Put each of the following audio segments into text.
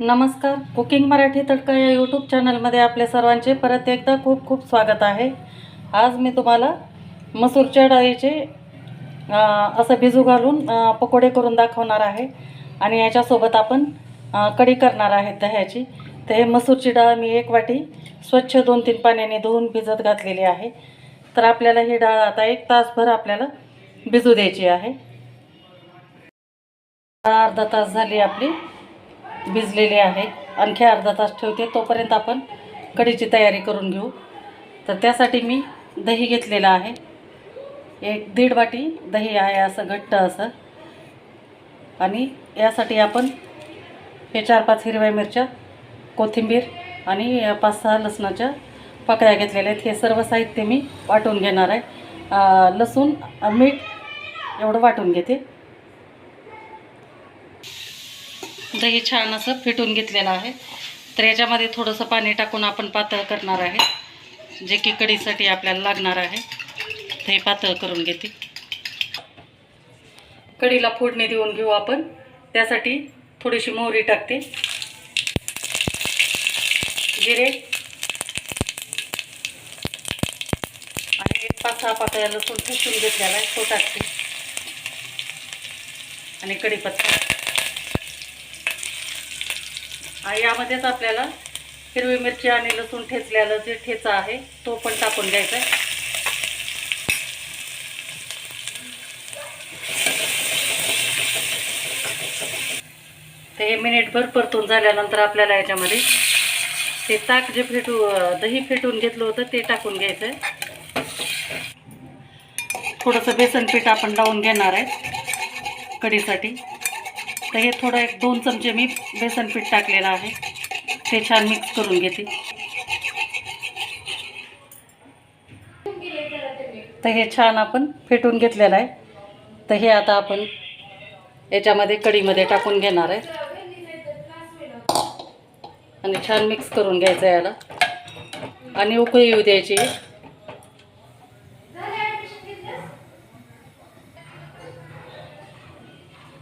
नमस्कार. कुकिंग मराठी तडका या यूट्यूब चॅनलमध्ये आपल्या सर्वांचे परत एकदा खूप खूप स्वागत आहे. आज मी तुम्हाला मसूरच्या डाळीचे असं भिजू घालून पकोडे करून दाखवणार आहे. आणि याच्यासोबत आपण कढी करणार आहे दह्याची. तर हे मसूरची डाळ मी एक वाटी स्वच्छ दोन तीन पाण्याने धुवून भिजत घातलेली आहे. तर आपल्याला ही डाळ आता एक तासभर आपल्याला भिजू द्यायची आहे. अर्धा तास झाली आपली. भिजलेले आहे. आणखी अर्धा तास ठेवते. तोपर्यंत आपण कढीची तयारी करून घेऊ. तर त्यासाठी मी दही घेतलेलं आहे. एक दीड वाटी दही आहे असं घट्ट असं. आणि यासाठी आपण हे चार पाच हिरव्या मिरच्या कोथिंबीर आणि पाच सहा लसणाच्या पकड्या घेतलेल्या आहेत. हे सर्व साहित्य मी वाटून घेणार आहे. लसूण मीठ एवढं वाटून घेते. दही छान असं फिटून घेतलेलं आहे. तर याच्यामध्ये थोडंसं पाणी टाकून आपण पातळ करणार आहे. जे की कढीसाठी आपल्याला लागणार आहे. ते पातळ करून घेते. कढीला फोडणी देऊन घेऊ आपण. त्यासाठी थोडीशी मोहरी टाकते. जिरे. आणि एक पाच सहा पातळ्या लसूण ठेचून घेतलेला आहे. तो टाकते. आणि कढीपत्ता आणि यामध्येच आपल्याला हिरवी मिरची आणि लसूण ठेचलेलं जे ठेचा आहे तो पण टाकून घ्यायचा आहे. ते हे मिनिटभर परतून झाल्यानंतर आपल्याला याच्यामध्ये ते ताक जे फेटू दही फेटून घेतलं होतं ते टाकून घ्यायचं आहे. थोडंसं बेसन पीठ आपण लावून घेणार आहे कढीसाठी. तर हे थोडं एक दोन चमचे मी बेसन पीठ टाकलेलं आहे. ते छान मिक्स करून घेते. तर हे छान आपण फेटून घेतलेलं आहे. तर हे आता आपण याच्यामध्ये कढीमध्ये टाकून घेणार आहे. आणि छान मिक्स करून घ्यायचं आहे याला. आणि उकळी येऊ द्यायची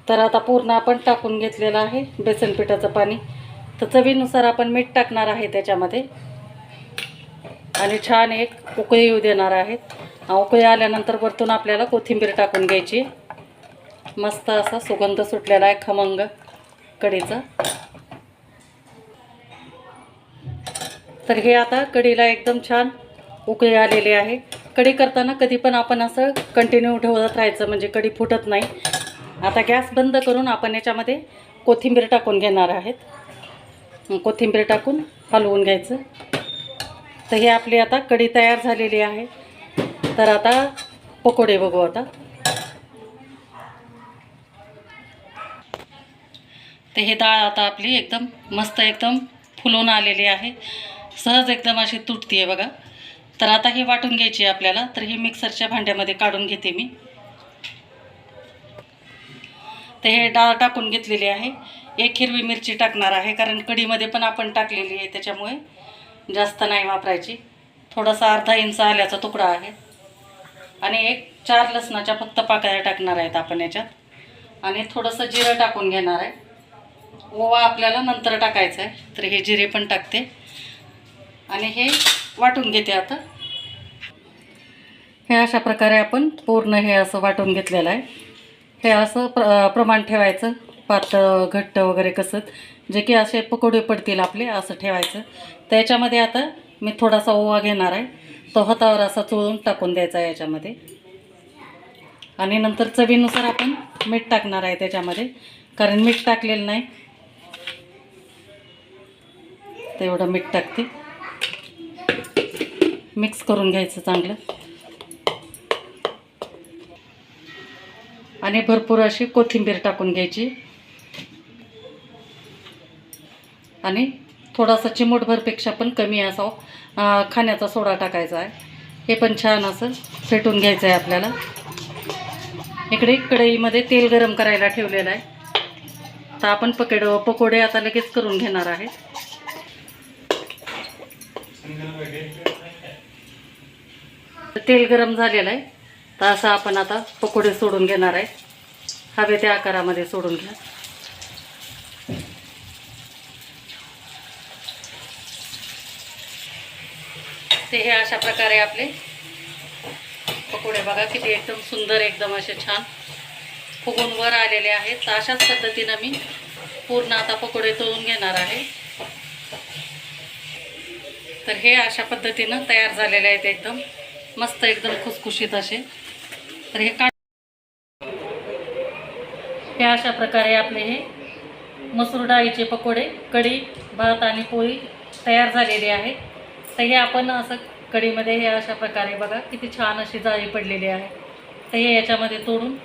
तर आता पूर्ण आपण टाकून घेतलेलं आहे बेसन पिठाचं पाणी. तर चवीनुसार आपण मीठ टाकणार आहे त्याच्यामध्ये. आणि छान एक उकळी येऊ देणार आहेत उकळी आल्यानंतर वरतून आपल्याला कोथिंबीर टाकून घ्यायची. मस्त असा सुगंध सुटलेला आहे खमंग कढीचा तर हे आता कढीला एकदम छान उकळी आलेली आहे. कढी करताना कधी पण आपण असं कंटिन्यू ठेवत राहायचं म्हणजे कढी फुटत नाही. आता गॅस बंद करून आपण याच्यामध्ये कोथिंबीर टाकून घेणार आहेत. कोथिंबीर टाकून हलवून घ्यायचं. तर हे आपली आता कढी तयार झालेली आहे. तर आता पकोडे बघू आता. तर हे डाळ आता आपली एकदम मस्त एकदम फुलून आलेली आहे. सहज एकदम अशी तुटते बघा. तर आता ही वाटून घ्यायची आहे आपल्याला. तर ही मिक्सरच्या भांड्यामध्ये काढून घेते मी. तर हे डाळ टाकून घेतलेली आहे. एक हिरवी मिरची टाकणार आहे कारण कढीमध्ये पण आपण टाकलेली आहे त्याच्यामुळे जास्त नाही वापरायची. थोडासा अर्धा इंच आल्याचा तुकडा आहे. आणि एक चार लसणाच्या फक्त पाकळ्या टाकणार आहेत आपण याच्यात. आणि थोडंसं जिरं टाकून घेणार आहे. ओवा आपल्याला नंतर टाकायचं आहे तर हे जिरे पण टाकते. आणि हे वाटून घेते आता. हे अशा प्रकारे आपण पूर्ण हे असं वाटून घेतलेलं आहे. हे असं प्र प्रमाण ठेवायचं. पातळ घट्ट वगैरे कसं. जे की असे पकोडे पडतील आपले असं ठेवायचं. त्याच्यामध्ये आता मी थोडासा ओवा घेणार आहे. तो हातावर असा चोळून टाकून द्यायचा आहे याच्यामध्ये. आणि नंतर चवीनुसार आपण मीठ टाकणार आहे त्याच्यामध्ये. कारण मीठ टाकलेलं नाही. तेवढं मीठ टाकते. मिक्स करून घ्यायचं चांगलं. आणि भरपूर अशी कोथिंबीर टाकून घ्यायची. आणि थोडासा चिमूटभरपेक्षा पण कमी असावं खाण्याचा सोडा टाकायचा आहे. हे पण छान असं फेटून घ्यायचं आहे आपल्याला. इकडे कढईमध्ये तेल गरम करायला ठेवलेलं आहे. तर आपण पकेड पकोडे आता लगेच करून घेणार आहे. तर तेल गरम झालेलं आहे. तर असं आपण आता पकोडे सोडून घेणार आहे. हवे त्या आकारामध्ये सोडून घ्या. ते हे अशा प्रकारे आपले पकोडे बघा किती एकदम सुंदर एकदम असे छान फुगून वर आलेले आहेत. तर अशाच पद्धतीनं मी पूर्ण आता पकोडे तळून घेणार आहे. तर हे अशा पद्धतीनं तयार झालेले आहेत एकदम. मस्त एकदम खुसखुशीत असे. तर हे का हे अशा प्रकारे आपले हे मसूर डाळीचे पकोडे कढी भात आणि पोळी तयार झालेली आहे. तर हे आपण असं कढीमध्ये हे अशा प्रकारे बघा किती छान अशी जाळी पडलेली आहे. तर हे याच्यामध्ये तोडून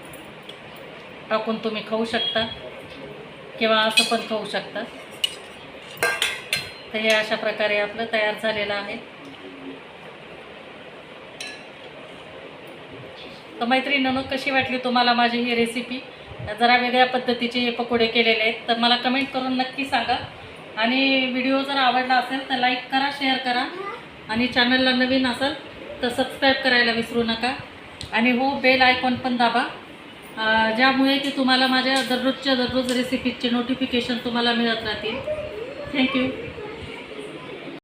टाकून तुम्ही खाऊ शकता किंवा असं पण खाऊ शकता. तर हे अशा प्रकारे आपलं तयार झालेलं आहे. तर मैत्रिणींनो कशी वाटली तुम्हाला माझी ही रेसिपी जरा वेगळ्या पद्धतीचे हे पकोडे केलेले आहेत. तर मला कमेंट करून नक्की सांगा. आणि व्हिडिओ जर आवडला असेल तर लाईक करा शेअर करा. आणि चॅनलला नवीन असेल तर सबस्क्राईब करायला विसरू नका. आणि हो बेल आयकॉन पण दाबा. ज्यामुळे की तुम्हाला माझ्या दररोजच्या दररोज रेसिपीजचे नोटिफिकेशन तुम्हाला मिळत राहतील. थँक्यू